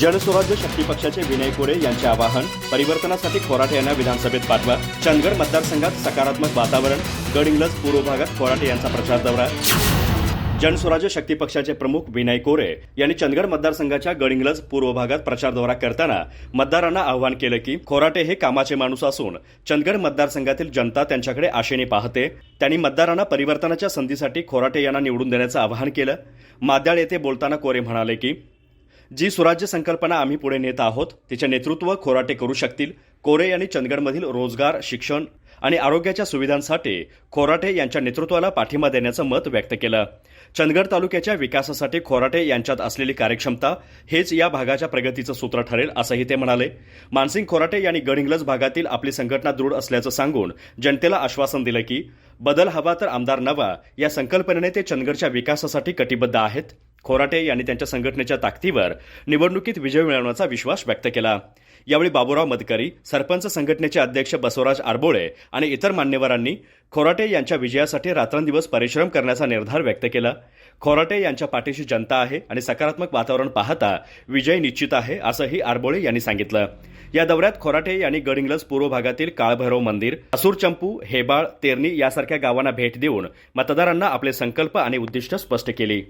जनस्वराज्य शक्ती पक्षाचे विनय कोरे यांचे आवाहन परिवर्तनासाठी खोराटे यांना विधानसभेत पाठवा. चंदगड मतदारसंघात सकारात्मक वातावरण गडिंग्लज पूर्व भागात खोराटे यांचा प्रचार दौरा. जनस्वराज्य शक्ती पक्षाचे प्रमुख विनय कोरे यांनी चंदगड मतदारसंघाच्या गडिंग्लज पूर्व भागात प्रचार दौरा करताना मतदारांना आवाहन केलं की खोराटे हे कामाचे माणूस असून चंदगड मतदारसंघातील जनता त्यांच्याकडे आशेने पाहते. त्यांनी मतदारांना परिवर्तनाच्या संधीसाठी खोराटे यांना निवडून देण्याचं आवाहन केलं. माद्याळ येथे बोलताना कोरे म्हणाले की जी सुराज्य संकल्पना आम्ही पुढे नेत आहोत तिचे नेतृत्व खोराटे करू शकतील कोरे यांनी चंदगडमधील रोजगार शिक्षण आणि आरोग्याच्या सुविधांसाठी खोराटे यांच्या नेतृत्वाला पाठिंबा देण्याचं मत व्यक्त केलं. चंदगड तालुक्याच्या विकासासाठी खोराटे यांच्यात असलेली कार्यक्षमता हेच या भागाच्या प्रगतीचं सूत्र ठरेल असंही ते म्हणाले. मानसिंग खोराटे यांनी गडहिंग्लज भागातील आपली संघटना दृढ असल्याचं सांगून जनतेला आश्वासन दिलं की बदल हवा तर आमदार नवा या संकल्पनेने ते चंदगडच्या विकासासाठी कटिबद्ध आहेत. खोराटे यांनी त्यांच्या संघटनेच्या ताकदीवर निवडणुकीत विजय मिळवण्याचा विश्वास व्यक्त केला. यावेळी बाबूराव मदकरी सरपंच संघटनेचे अध्यक्ष बसवराज आरबोळे आणि इतर मान्यवरांनी खोराटे यांच्या विजयासाठी रात्रंदिवस परिश्रम करण्याचा निर्धार व्यक्त केला. खोराटे यांच्या पाठीशी जनता आहे आणि सकारात्मक वातावरण पाहता विजय निश्चित आहे असंही आरबोळे यांनी सांगितलं. या दौऱ्यात खोराटे यांनी गडिंग्लज पूर्व भागातील काळभैरव मंदिर असूर चंपू हेबाळ तेरणी यासारख्या गावांना भेट देऊन मतदारांना आपले संकल्प आणि उद्दिष्ट स्पष्ट केली.